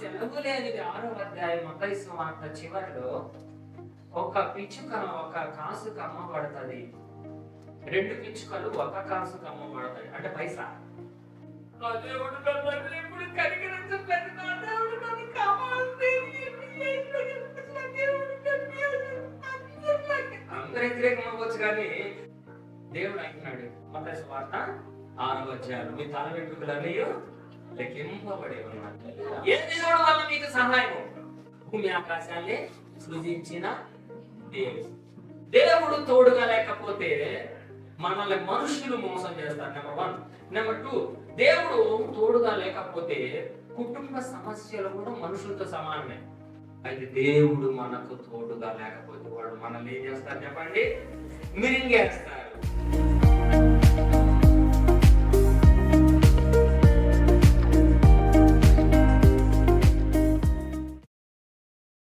సెలవు లేనిది ఆరో అధ్యాయం మతయి వార్త చివరిలో ఒక పిచ్చుక ఒక కాసుకు అమ్మబడుతుంది రెండు పిచ్చుకలు ఒక కాసుకు అమ్మబడతాయి అంటే పైసా? దేవుడు నన్ను ఎప్పుడు కనికరించలేదు. నా దేవుడు నన్ను కాపాడండి. నా దేవుడు నన్ను అందరూ వ్యతిరేకం అవ్వచ్చు కానీ దేవుడు అంటున్నాడు. మత వార్త ఆరో అధ్యాయం. మీ తల వెంట్రుకలన్నీ లెక్కింపబడి ఉన్నాయి సహాయము దేవుడు భూమి ఆకాశాన్ని సృజించిన దేవుడు. దేవుడు తోడుగా లేకపోతే మనల్ని మనుషులు మోసం చేస్తారు నెంబర్ వన్ నెంబర్ టూ దేవుడు తోడుగా లేకపోతే కుటుంబ సమస్యలు కూడా మనుషులతో సమానమే. అయితే దేవుడు మనకు తోడుగా లేకపోతే వాడు మనల్ని ఏం చేస్తారు చెప్పండి? మిరింగేస్తారు.